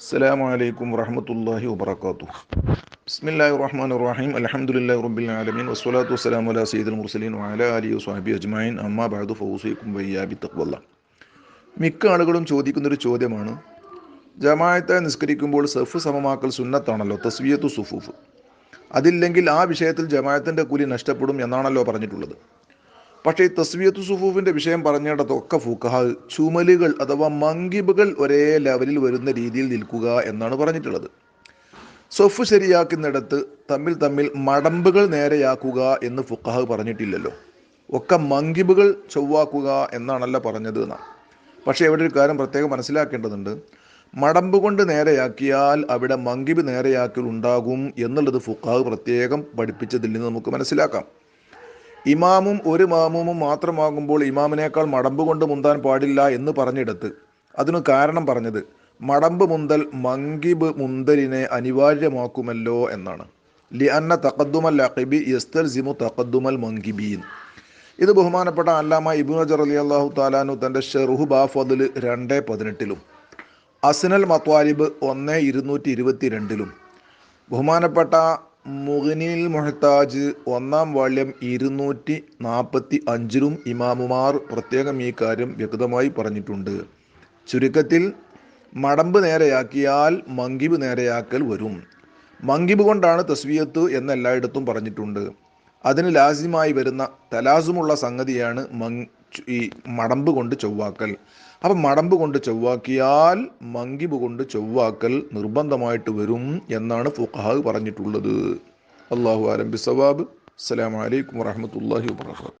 അസ്സാം അലൈക്കും വറഹമത്തല്ലാഹി വാബർക്കാത്തു ബിസ്മില്ലാഹി റഹ്മാൻ റഹീം അലഹമുല്ലാ റബ്ബിൽ ആലമീൻ. വസ്വലാത്തു വസ്സലാം അല സീദുൽ മുർസലീൻ വാല അലി സാഹിബി അജ്മായിൻ അമ്മ ബാദു ഫൗസൈക്കും വയ്യാബി തക്വല്ല മിക്ക ആളുകളും ചോദിക്കുന്നൊരു ചോദ്യമാണ് ജമായത്തെ നിസ്കരിക്കുമ്പോൾ സഫ് സമമാക്കൽ സുന്നത്താണല്ലോ തസ്വിയത്തു സുഫൂഫ്. അതില്ലെങ്കിൽ ആ വിഷയത്തിൽ ജമായത്തിന്റെ കൂലി നഷ്ടപ്പെടും എന്നാണല്ലോ പറഞ്ഞിട്ടുള്ളത്. പക്ഷേ ഈ തസ്വിയത്തു സുഫൂഫിന്റെ വിഷയം പറഞ്ഞിടത്തൊക്കെ ഫുഖഹ ചുമലുകൾ അഥവാ മങ്കിബുകൾ ഒരേ ലെവലിൽ വരുന്ന രീതിയിൽ നിൽക്കുക എന്നാണ് പറഞ്ഞിട്ടുള്ളത്. സൊഫ് ശരിയാക്കുന്നിടത്ത് തമ്മിൽ തമ്മിൽ മടമ്പുകൾ നേരെയാക്കുക എന്ന് ഫുഖഹ പറഞ്ഞിട്ടില്ലല്ലോ. ഒക്കെ മങ്കിബുകൾ ചൊവ്വാക്കുക എന്നാണല്ലോ പറഞ്ഞത് എന്നാണ്. പക്ഷേ ഇവിടെ ഒരു കാര്യം പ്രത്യേകം മനസ്സിലാക്കേണ്ടതുണ്ട്. മടമ്പ് കൊണ്ട് നേരെയാക്കിയാൽ അവിടെ മങ്കിബ് നേരെയാക്കൽ ഉണ്ടാകും എന്നുള്ളത് ഫുഖാഹ് പ്രത്യേകം പഠിപ്പിച്ചതിൽ നിന്ന് നമുക്ക് മനസ്സിലാക്കാം. ഇമാമും ഒരു മാമുമും മാത്രമാകുമ്പോൾ ഇമാമിനേക്കാൾ മടമ്പ് കൊണ്ട് മുന്താൻ പാടില്ല എന്ന് പറഞ്ഞിടത്ത്. അതിനു കാരണം പറഞ്ഞത് മടമ്പ് മുന്തൽ മങ്കിബ് മുന്തലിനെ അനിവാര്യമാക്കുമല്ലോ എന്നാണ്. ലി അന്ന തക്കദ്ദുമൽ അഖിബി യസ്തൽ യസ്തൽസിമു തക്കദ്ദുമൽ മങ്കിബീൻ. ഇത് ബഹുമാനപ്പെട്ട അല്ലാമ ഇബു നജർ അലി അള്ളാഹു താലാനു തന്റെ ഷെറുഹു ബാഫദിൽ രണ്ട് പതിനെട്ടിലും അസ്നൽ മത്വാലിബ് ഒന്ന് ഇരുന്നൂറ്റി ഇരുപത്തി രണ്ടിലും ബഹുമാനപ്പെട്ട മുഗനിൽ മൊഹത്താജ് ഒന്നാം വാള്യം ഇരുന്നൂറ്റി നാൽപ്പത്തി അഞ്ചിലും ഇമാമുമാർ പ്രത്യേകം ഈ കാര്യം വ്യക്തമായി പറഞ്ഞിട്ടുണ്ട്. ചുരുക്കത്തിൽ മടമ്പ് നേരെയാക്കിയാൽ മങ്കിബ് നേരെയാക്കൽ വരും. മങ്കിബ് കൊണ്ടാണ് തസ്വിയത്ത് എന്ന് എല്ലായിടത്തും പറഞ്ഞിട്ടുണ്ട്. അതിന് ലാസിമായി വരുന്ന തലാസുമുള്ള സംഗതിയാണ് മങ് ഈ മടമ്പ് കൊണ്ട് ചൊവ്വാക്കൽ. അപ്പം മടമ്പ് കൊണ്ട് ചൊവ്വാക്കിയാൽ മങ്കിബ് കൊണ്ട് ചൊവ്വാക്കൽ നിർബന്ധമായിട്ട് വരും എന്നാണ് ഫുഖാഹ് പറഞ്ഞിട്ടുള്ളത്. അള്ളാഹു ആലംബി സവാബ് അസ്സലാമലൈക്കും വാഹമത്തല്ലാഹി വാത്തു